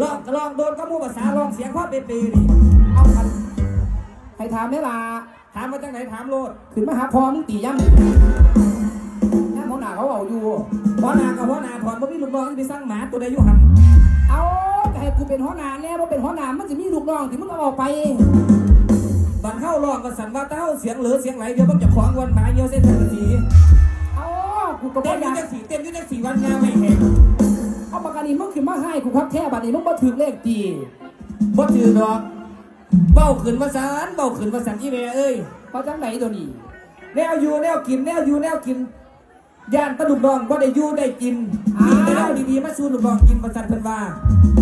ลองก็ลองโดนก็มูภาษาลองเสียงพ่อเปเปนี่เอาคันให้ถามแม่ลาถามมาจากไหนถามโลดขึ้นมาหาพอมึงตีย่ำย่ำหัวหน้าเขาเอาอยู่พ่อนากับพ่อนาถอนบ่มีลูกน้องที่ไปสร้างหมาตัวใดอยู่หันเอาก็ให้กูเป็นหัวหน้าแน่ว่าเป็นหัวหน้ามันจะมีลูกน้องที่มึงเอาออกไปตอนเข้าลองก็สั่นว่าเต้าเสียงเหลือเสียงไหลเดี๋ยวมันจะขวางวันหมาเหี่ยวเส้นทางสีเอากูก็เต้บ่นออยากยู่จังสีเต้นอยู่จังสีวันงานไม่เห็นเอา ปากกานีมึงขึ้นมาให้กูครับแค่บัดนี้มึงมาถึงเลขตีบ่ถือดอกเบ้าขึ้นมาสานเบ้าขึ้นมาสันอีแม่เอ้ยเพราะจังไหนตัวนี้แนวอยู่แนวกินแนวอยู่แนวกินย่านตะลุกดองบ่ได้อยู่ได้กินมีแต่แนวดีๆมาสู่ลูกดองกินประสันเพิ่นว่า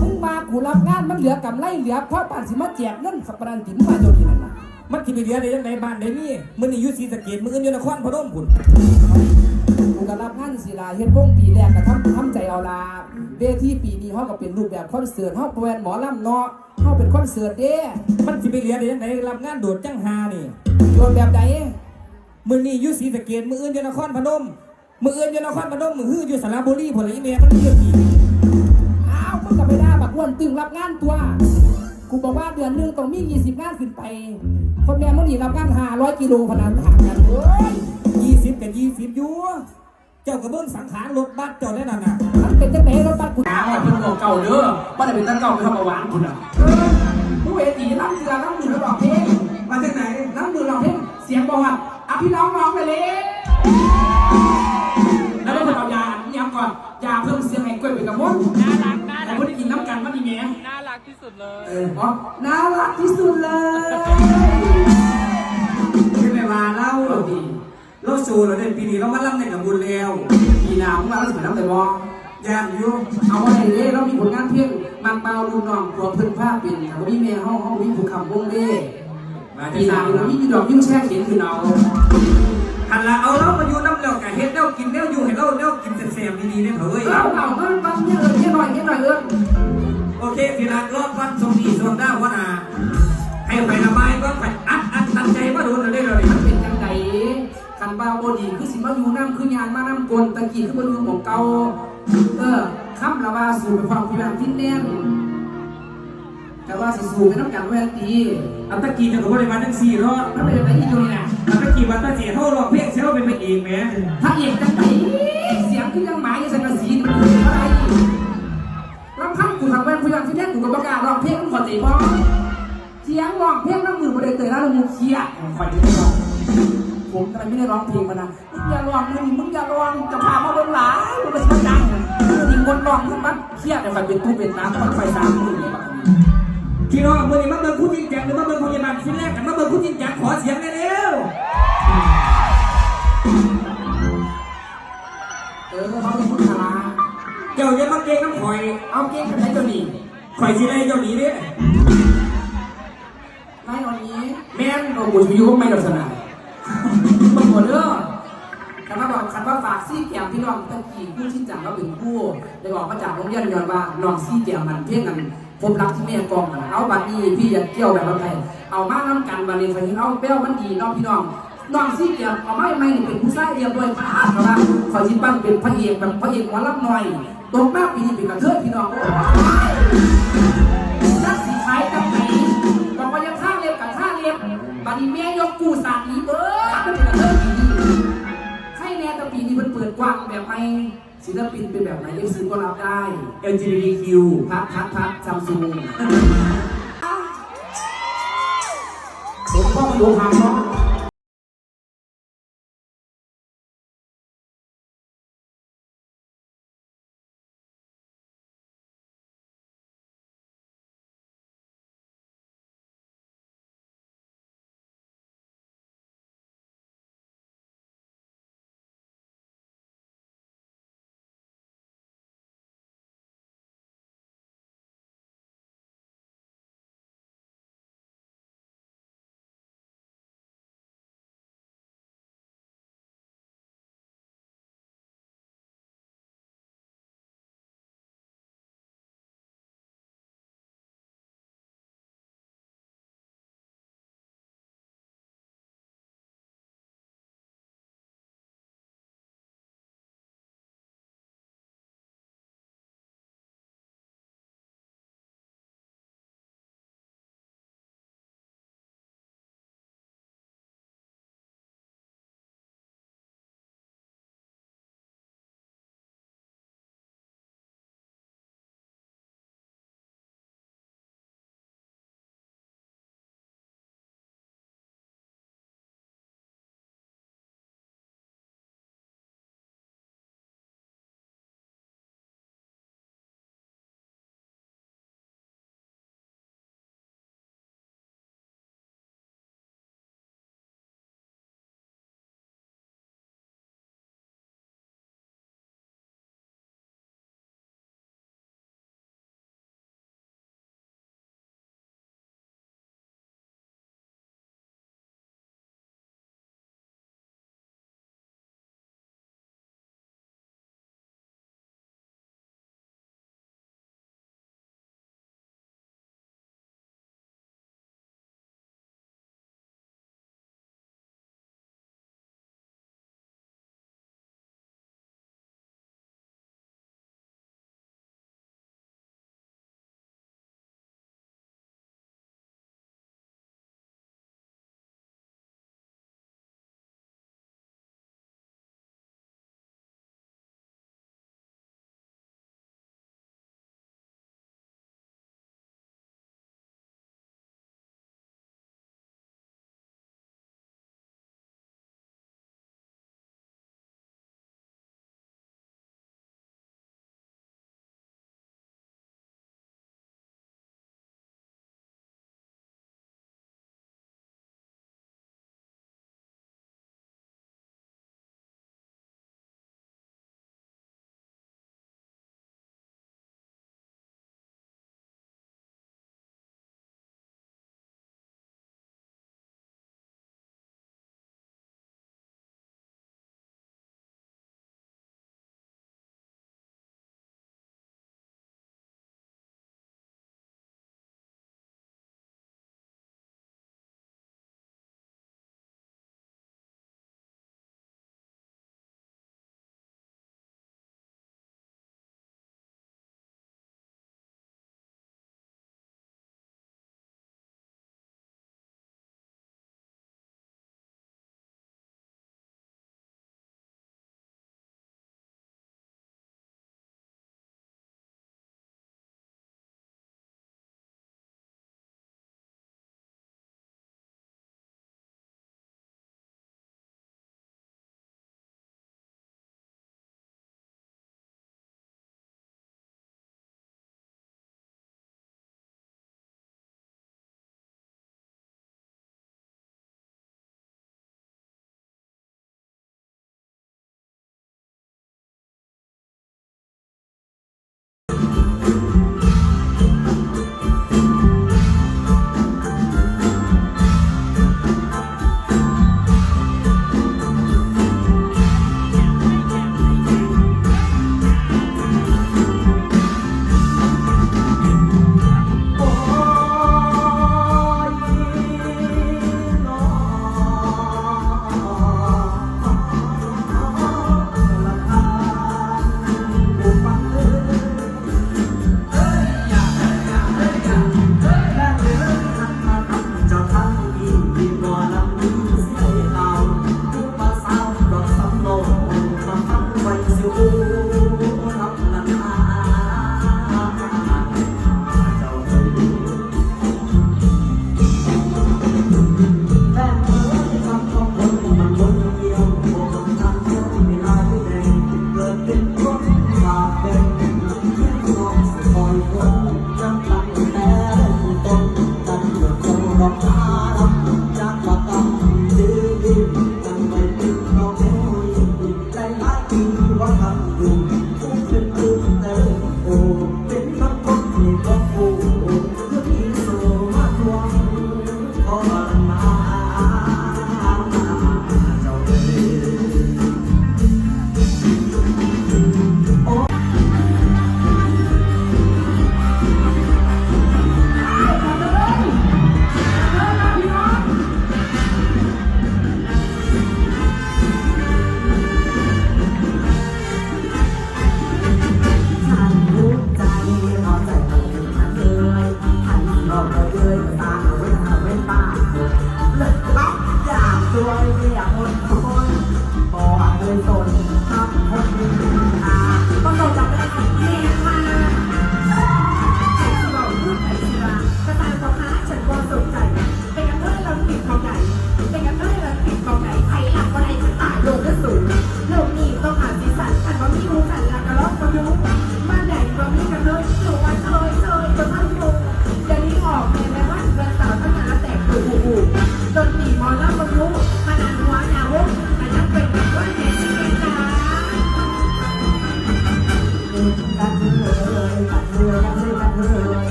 มึงมากูรับงานมันเหลือกำไรเหลือเพราะป่านสิมาแจกเงินสักประมาณถิ่นมาตัวนี้นั่นน่ะมันสิไปเหลือได้ยังไงบ้านได้นี่มื้อนี้อยู่ศรีสะเกษมื้ออื่นอยู่นครพนมพุ่น กูก็รับงานศิลาเฮ็ดวงปีแรกก็ทำทำใจเอาลาเวทีปีนี้เฮาก็เป็นรูปแบบคอนเสิร์ตเฮาเป็นหมอลำเนาะเฮาเป็นคอนเสิร์ตเด้มันสิไปเหลือได้ยังไงรับงานโดดจังหานี่โยนแบบใดมื้อนี้อยู่ศรีสะเกษมื้ออื่นอยู่นครพนมมื้ออื่นอยู่นครพนมมื้อฮืออยู่สระบุรีพุ่นละอีแม่มันเรื่องอีกอ้าวมึงก็ไปด่าบักอ้วนตึงรับงานตัวกูบอกว่าเดือนหนึงต้องมี 20 งานขึ้นไป คนแม่มึงนี่รับงาน500กิโลพนันห่างกันเว้ย20 กับ 20อยู่ เจ้าก็เบิ่งสังขารรถบัสเจ้าได้นั่นน่ะมันเป็นจังไดรถบัสกูหาว่าเพิ่นบอกเก่าเด้อว่าได้เป็นตั้งเก่าไปทำเอาหวานคุณอะเออผู้เวทีน้ำเกลือน้ำมือร้องเพลงมาจากไหนน้ำมือร้องเพลงเสียงบอกว่าอะพี่น้องร้องไปเลยแล้วได้เพิ่นเอายาอันนี้ยังก่อนยาเพิ่มเสียงให้กล้วยไปกับมดน่ารักน่าแต่รักเพิ่นได้กินน้ำกันมันดีแหมน่ารักที่สุดเลย เอออ๋อน่ารักที่สุดเลยไม่ไปมาเล่าหรอกดี เราสู่เราได้ปีนี้เรามาลำในกับบุญแล้วปีหน้าของเราเราสิไปน้ำแต่บ่ย่านอยู่เอาได้เด้เรามีผลงานเพลงมันเปล่าลูกน้องตัวเพิ่นภาพเป็นแต่ว่ามีแม่เฮาเฮามีผู้คำวงเด้ปีหน้าเรามีดอกยิ้มแช่เขียนคือเอาหันละเอาเรามาอยู่น้ำแล้วกะเฮ็ดแนวกินแนวอยู่ให้เราแนวกินแซ่บๆดีๆเนี่ยเฮ้ยเอาเอาเงินบังเนี่ยเออเนี่ยหน่อยเนี่ยหน่อยเออโอเคพี่รักรอบวันทรงดีทรงดาวนาให้ไประบายก็ไปอัดอัดตัดใจมาโดนเราได้เลย บ้าบดีคือสิมาอยู่น้ำคือยางมาน้ำกลตะกี้คือมาอยู่ของเก่าเออคำละว่าสู่ไปความพิบัติที่แน่นแต่ว่าสิสู่ไปน้ำกันแวงตีอัตตะกี้จะกับว่าในวันทั้งสี่รอบมันเป็นอะไรที่ตัวนี้นะอัตตะกี้วันตะเจียเท่าหลอกเพียงเสียวเป็นไปเองแหมถ้าเอกจังไดเสียงคือยังหมายยังสังกะสีอะไรลำพังกูทำแว่นพิบัติที่แน่นกูก็ประกาศร้องเพลงมึงขอใจบ่เสียงร้องเพลงน้ำมือบ่ได้เตยแล้วมึงเคียดคอยดูร้อง ผมทำไมไม่ได้ร้องเพลงมานะมึงอย่าร้องมึงมึงอย่าร้องจะพามาเบิ่งหลายมึงไปสิมาดังมึงคนร้องมึงมันเครียดแต่คอยเป็นตู้เป็นน้ำมันไฟสามมือเลยบัดนี้พี่น้องมื่อนี้มาเบิ่งคู่จริงจังหรือมาเบิ่งพยาบาลชิ้นแรกกันมาเบิ่งคู่จริงจังขอเสียงได้เร็วเออเขาเป็นผู้ชาเจ้าอย่ามาเก่งน้ำข่อย เอาเก่งกันไหนตัวนี้ข่อยสิไล่เจ้าหนีเด้ไม่ตอนนี้แม่นเราบุญอยู่ไม่ลักษณะ มันหมดเด้อแต่มาบอกคันว่าฝากซี่แกมพี่น้องตะกี้ผู้ที่จังเราเป็นผู้ได้บอกมาจากโรงเรียนย้อนว่าน้องซี่แกมมันเพียงกันผมรักที่แม่กองกันเอาบัดนี้พี่อยากเกี่ยวแบบอะไรเอามาน้ำกันบัดนี้ไฟเอาเปรี้ยวมันดีน้องพี่น้องน้องซี่แก้มเอาไม่ไม่นี่เป็นผู้ชายเรียบร้อยมากเพราะว่าขอชิปั้นเป็นพระเอกแบบพระเอกหมอลำหน่อยตกมากปีนี้เป็นกระเทยพี่น้อง กว้างแบบไม่ศิลปินเป็นแบบไหนยังซื้อก็รับได้ LGBTQ พัดพัดพัดซัมซุงผมก็มาดูทางเนาะ